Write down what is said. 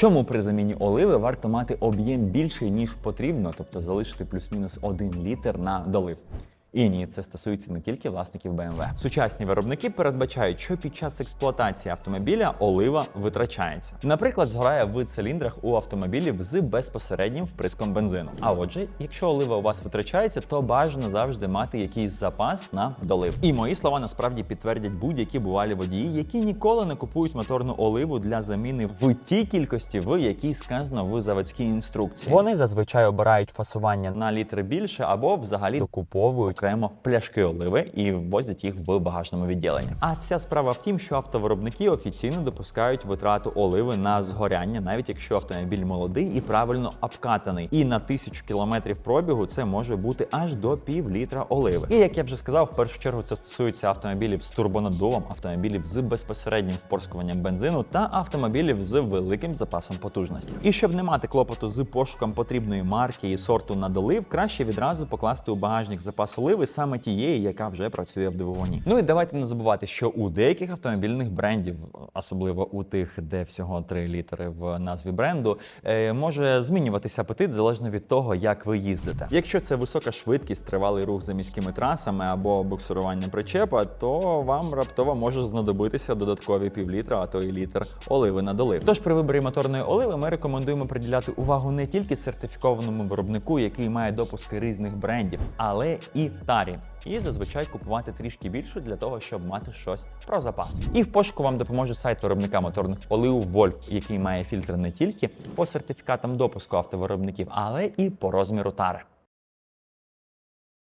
Чому при заміні оливи варто мати об'єм більший ніж потрібно, тобто залишити плюс-мінус 1 літр на долив? І ні, це стосується не тільки власників BMW. Сучасні виробники передбачають, що під час експлуатації автомобіля олива витрачається. Наприклад, згорає в циліндрах у автомобілів з безпосереднім вприском бензину. А отже, якщо олива у вас витрачається, то бажано завжди мати якийсь запас на долив. І мої слова насправді підтвердять будь-які бувалі водії, які ніколи не купують моторну оливу для заміни в тій кількості, в якій сказано в заводській інструкції. Вони зазвичай обирають фасування на літри більше або взагалі докуповують окремо пляшки оливи і ввозять їх в багажному відділенні. А вся справа в тім, що автовиробники офіційно допускають витрату оливи на згоряння, навіть якщо автомобіль молодий і правильно обкатаний. І на тисячу кілометрів пробігу це може бути аж до пів літра оливи. І як я вже сказав, в першу чергу це стосується автомобілів з турбонаддувом, автомобілів з безпосереднім впорскуванням бензину та автомобілів з великим запасом потужності. І щоб не мати клопоту з пошуком потрібної марки і сорту на долив, краще відразу покласти у багажник запас оливи саме тієї, яка вже працює в двигуні. Ну і давайте не забувати, що у деяких автомобільних брендів, особливо у тих, де всього 3 літри в назві бренду, е, може змінюватися апетит залежно від того, як ви їздите. Якщо це висока швидкість, тривалий рух за міськими трасами або буксирування причепа, то вам раптово може знадобитися додаткові півлітра, а то і літр оливи на долив. Тож при виборі моторної оливи ми рекомендуємо приділяти увагу не тільки сертифікованому виробнику, який має допуски різних брендів, але і тарі. І зазвичай купувати трішки більше для того, щоб мати щось про запас. І в пошуку вам допоможе сайт виробника моторних олив Вольф, який має фільтри не тільки по сертифікатам допуску автовиробників, але і по розміру тари.